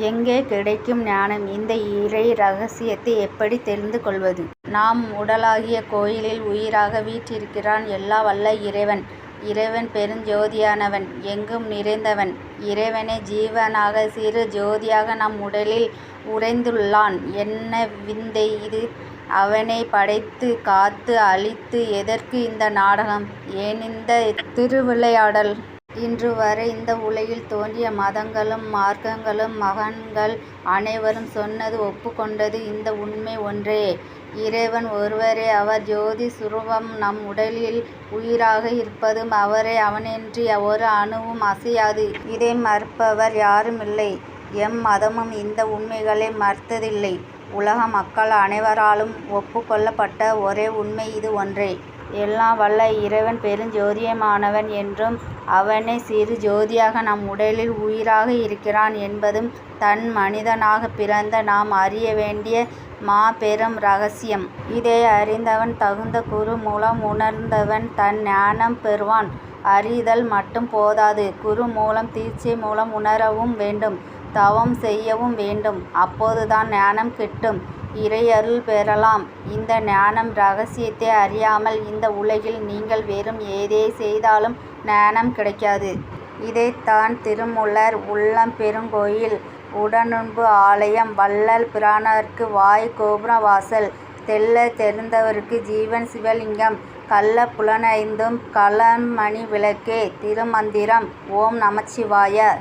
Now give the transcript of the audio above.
எங்கே கிடைக்கும் ஞானம்? இந்த இறை ரகசியத்தை எப்படி தெரிந்து கொள்வது? நாம் உடலாகிய கோயிலில் உயிராக வீற்றிருக்கிறான் எல்லா வல்ல இறைவன். இறைவன் பெருஞ்சோதியானவன். எங்கும் நிறைந்தவன். இறைவனே ஜீவனாக சிறு ஜோதியாக நம் உடலில் உறைந்துள்ளான். என்ன விந்தை இது? அவனை படைத்து காத்து அழித்து எதற்கு இந்த நாடகம்? ஏன் இந்த திருவிளையாடல்? இன்று வரை இந்த உலகில் தோன்றிய மதங்களும் மார்க்கங்களும் மகான்கள் அனைவரும் சொன்னது ஒப்புக்கொண்டது இந்த உண்மை ஒன்றே. இறைவன் ஒருவரே. அவர் ஜோதி சுரூபம். நம் உடலில் உயிராக இருப்பதும் அவரே. அவனின்றி ஒரு அணுவும் அசையாது. இதை மறுப்பவர் யாருமில்லை. எம் மதமும் இந்த உண்மைகளை மறுத்ததில்லை. உலக மக்கள் அனைவராலும் ஒப்புக்கொள்ளப்பட்ட ஒரே உண்மை இது ஒன்றே. எல்லாம் வல்ல இறைவன் பெருஞ்சோதியமானவன் என்றும் அவனே சிறு ஜோதியாக நம் உடலில் உயிராக இருக்கிறான் என்பதும் தன் மனிதனாகப் பிறந்த நாம் அறிய வேண்டிய மாபெரும் ரகசியம். இதை அறிந்தவன் தகுந்த குரு மூலம் உணர்ந்தவன் தன் ஞானம் பெறுவான். அறிதல் மட்டும் போதாது. குரு மூலம் தீட்சை மூலம் உணரவும் வேண்டும். தவம் செய்யவும் வேண்டும். அப்போதுதான் ஞானம் கிட்டும். இறையருள் பெறலாம். இந்த ஞானம் ரகசியத்தை அறியாமல் இந்த உலகில் நீங்கள் வெறும் எதை செய்தாலும் ஞானம் கிடைக்காது. இதைத்தான் திருமூலர் உள்ளம் பெருங்கோயில் உடனுறுப்பு ஆலயம் வள்ளல் பிராணருக்கு வாய் கோபுர வாசல் தெள்ளத் தெரிந்தவருக்கு ஜீவன் சிவலிங்கம் கள்ளப் புலனைந்தும் கலங்கமணி விளக்கே. திருமந்திரம் ஓம் நமச்சிவாய